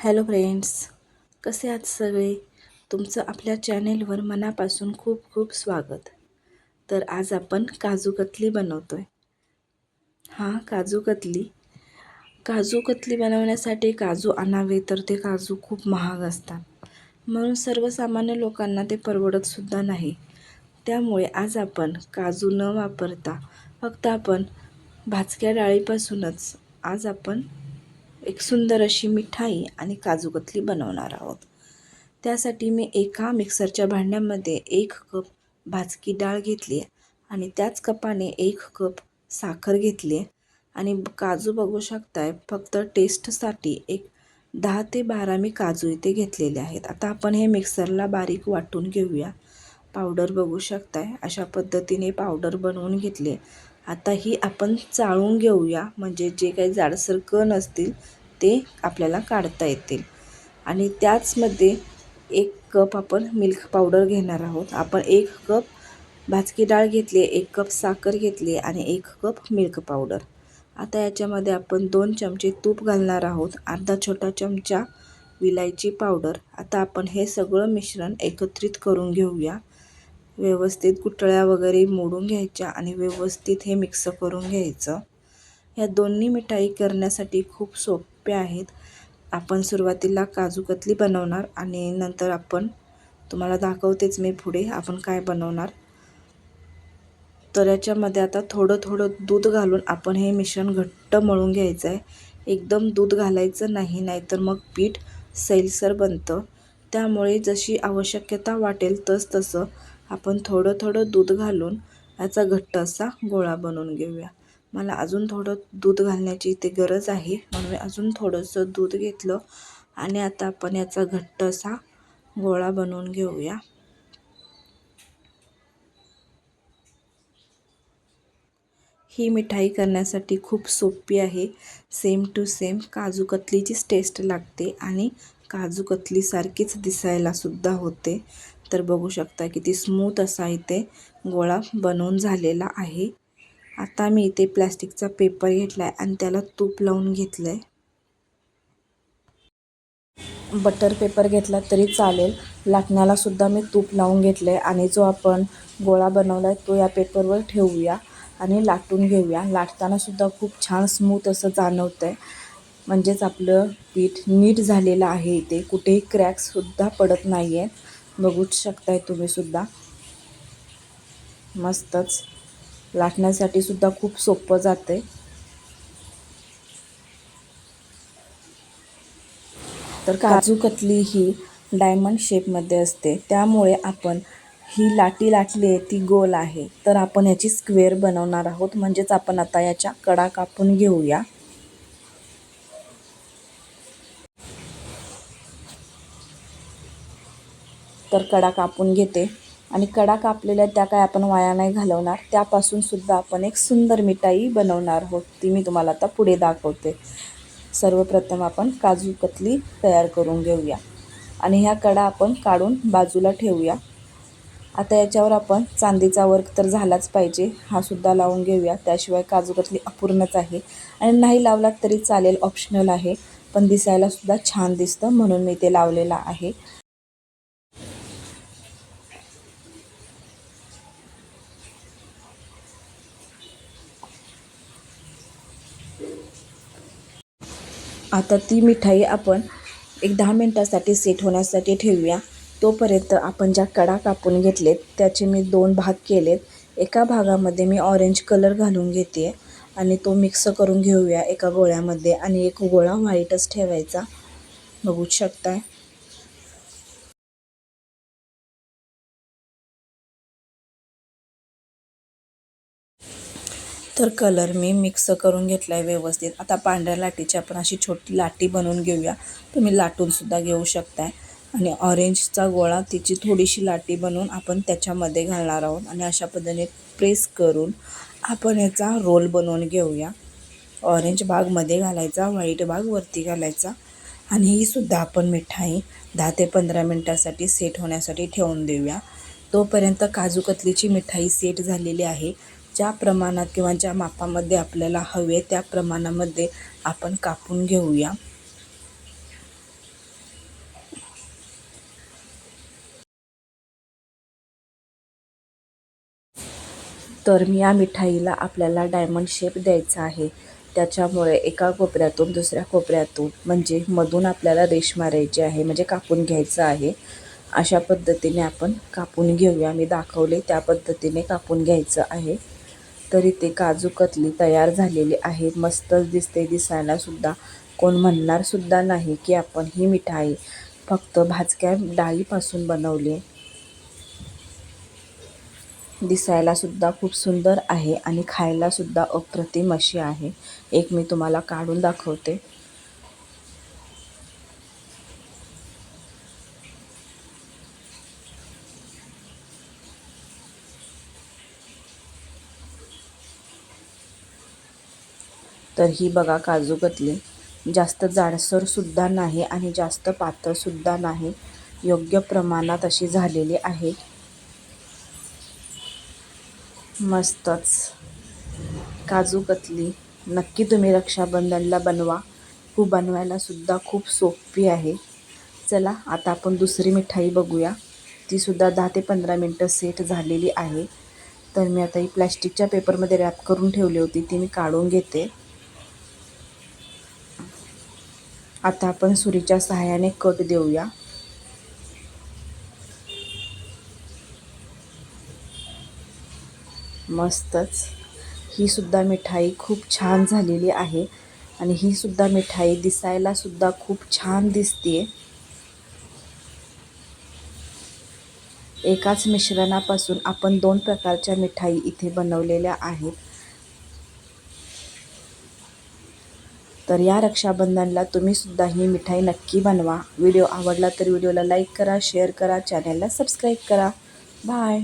Hello friends कसे आहात सगळे? तुमचं आपल्या चॅनेलवर मनापासून खूप खूप स्वागत. तर आज आपण काजू कतली बनवतो आहे हां काजू कतली. काजू कतली बनवण्यासाठी काजू आणावे तर ते काजू खूप महाग असतात. म्हणून सर्वसामान्य लोकांना ते परवडतसुद्धा नाही. त्यामुळे आज आपण काजू न वापरता फक्त आपण भाजक्या डाळीपासूनच आज आपण एक सुंदर अशी मिठाई आणि काजूकतली बनवणार आहोत. त्यासाठी मी एका मिक्सरच्या भांड्यामध्ये एक कप भाजकी डाळ घेतली आहे आणि त्याच कपाने एक कप साखर घेतली. आहे आणि काजू बघू शकताय फक्त टेस्टसाठी एक दहा ते बारा मी काजू इथे घेतलेले आहेत. आता आपण हे मिक्सरला बारीक वाटून घेऊया. पावडर बघू शकताय अशा पद्धतीने पावडर बनवून घेतली. आता ही आपण चाळून घेऊया. म्हणजे जे काही जाडसर कण असतील ते आपल्याला काढता येतील. आणि त्याचमध्ये एक कप आपण मिल्क पावडर घेणार आहोत. आपण एक कप भाजकी डाळ घेतली एक कप साखर घेतली आणि एक कप मिल्क पावडर. आता याच्यामध्ये आपण दोन चमचे तूप घालणार आहोत. अर्धा छोटा चमचा विलायची पावडर. आता आपण हे सगळं मिश्रण एकत्रित करून घेऊया. व्यवस्थित गुठळ्या वगैरे मोडून घ्यायच्या आणि व्यवस्थित हे मिक्स करून घ्यायचं. ह्या दोन्ही मिठाई करण्यासाठी खूप सोप्या आहेत. आपण सुरुवातीला काजू कतली बनवणार आणि नंतर आपण तुम्हाला दाखवतेच मी पुढे आपण काय बनवणार. तर याच्यामध्ये आता थोडं थोडं दूध घालून आपण हे मिश्रण घट्ट मळून घ्यायचं आहे एकदम दूध घालायचं नाही नाहीतर मग पीठ सैलसर बनतं. त्यामुळे जशी आवश्यकता वाटेल तस तसं आपण थोडं थोडं दूध घालून याचा घट्ट असा गोळा बनवून घेऊया. मला अजून थोडं दूध घालण्याची इथे गरज आहे. म्हणून मी अजून थोडंसं दूध घेतलं आणि आता आपण याचा घट्ट असा गोळा बनवून घेऊया. ही मिठाई करण्यासाठी खूप सोपी आहे. सेम टू सेम काजू कतलीचीच टेस्ट लागते आणि काजू कतलीसारखीच दिसायलासुद्धा होते. तर बघू शकता किती स्मूथ असा इथे गोळा बनवून झालेला आहे. आता मी इथे प्लॅस्टिकचा पेपर घेतला आहे आणि त्याला तूप लावून घेतलं आहे बटर पेपर घेतला तरी चालेल. लाटण्यालासुद्धा मी तूप लावून घेतलं आहे आणि जो आपण गोळा बनवला आहे तो या पेपरवर ठेवूया आणि लाटून घेऊया. लाटतानासुद्धा खूप छान स्मूथ असं जाणवतं आहे म्हणजेच आपलं पीठ नीट झालेलं आहे इथे. कुठेही क्रॅक्ससुद्धा पडत नाही आहे बघूच शकताय तुम्हीसुद्धा मस्तच. लाटण्यासाठी सुद्धा खूप सोपं जाते तर काजू कतली ही डायमंड शेपमध्ये असते. त्यामुळे आपण ही लाटी लाटली आहे ती गोल आहे. तर आपण याची स्क्वेअर बनवणार आहोत. म्हणजेच आपण आता याच्या कडा कापून घेऊया. तर कडा कापून घेते. आणि कडा कापलेल्या त्या काय आपण वाया नाही घालवणार त्यापासून सुद्धा आपण एक सुंदर मिठाई बनवणार आहोत. ती मी तुम्हाला आता पुढे दाखवते. सर्वप्रथम आपण काजू कतली तयार करून घेऊया. आणि ह्या कडा आपण काढून बाजूला ठेवूया. आता याच्यावर आपण चांदीचा वर्क तर झालाच पाहिजे हा सुद्धा लावून घेऊया. त्याशिवाय काजू कतली अपूर्णच आहे. आणि नाही लावलात तरी चालेल ऑप्शनल आहे. पण दिसायलासुद्धा छान दिसतं म्हणून मी ते लावलेलं आहे. आता ती मिठाई आपण एक दहा मिनटासाठी सेट होण्यासाठी ठेवूया. तोपर्यंत आपण ज्या कडा कापून घेतलेत त्याचे मी दोन भाग केलेत. एका भागामध्ये मी ऑरेंज कलर घालून घेते आणि तो मिक्स करून घेऊया एका गोळ्यामध्ये आणि एक गोळा व्हाईटच ठेवायचा. बघू शकताय? तर कलर मी मिक्स करून घेतला आहे व्यवस्थित. आता पांढऱ्या लाटीची आपण अशी छोटी लाटी बनवून घेऊया. तुम्ही लाटूनसुद्धा घेऊ शकताय. आणि ऑरेंजचा गोळा तिची थोडीशी लाटी बनवून आपण त्याच्यामध्ये घालणार आहोत. आणि अशा पद्धतीने प्रेस करून आपण याचा रोल बनवून घेऊया. ऑरेंज भागमध्ये घालायचा व्हाईट भाग वरती घालायचा. आणि ही सुद्धा आपण मिठाई दहा ते पंधरा मिनटासाठी सेट होण्यासाठी ठेवून देऊया. तोपर्यंत काजू कतलीची मिठाई सेट झालेली आहे. ज्या प्रमाणात किंवा ज्या मापामध्ये आपल्याला हवे त्या प्रमाणामध्ये आपण कापून घेऊया. तर मी या मिठाईला आपल्याला डायमंड शेप द्यायचा आहे. त्याच्यामुळे एका कोपऱ्यातून दुसऱ्या कोपऱ्यातून म्हणजे मधून आपल्याला रेश मारायची आहे म्हणजे कापून घ्यायचं आहे. अशा पद्धतीने आपण कापून घेऊया. मी दाखवले त्या पद्धतीने कापून घ्यायचं आहे. तर इथे काजू कतली तयार झालेली आहे मस्तच दिसते दिसायला सुद्धा. कोण म्हणणार सुद्धा नाही की आपण ही मिठाई फक्त भाजक्या डाळीपासून बनवली दिसायला सुद्धा खूप सुंदर आहे आणि खायला सुद्धा अप्रतिम अशी आहे. एक मी तुम्हाला काढून दाखवते. तर ही बघा काजू कतली. जास्त जाडसरसुद्धा नाही आणि जास्त पातळसुद्धा नाही. योग्य प्रमाणात अशी झालेली आहे. मस्तच. काजू कतली. नक्की तुम्ही रक्षाबंधनला बनवा. खूप बनवायलासुद्धा खूप सोपी आहे. चला आता आपण दुसरी मिठाई बघूया. तीसुद्धा दहा ते पंधरा मिनटं सेट झालेली आहे. तर मी आता ही प्लॅस्टिकच्या पेपरमध्ये रॅप करून ठेवली होती ती मी काढून घेते. आता आपण सुरीच्या सहाय्याने कट देऊया. मस्तच. ही सुद्धा मिठाई खूप छान झालेली आहे आणि ही सुद्धा मिठाई दिसायला सुद्धा खूप छान दिसते एकाच मिश्रणापासून आपण दोन प्रकारच्या मिठाई इथे बनवलेल्या आहेत. तर या रक्षाबंधनला तुम्हीसुद्धा ही मिठाई नक्की बनवा. व्हिडिओ आवडला तर व्हिडिओला लाईक करा शेअर करा चॅनलला सबस्क्राईब करा. बाय.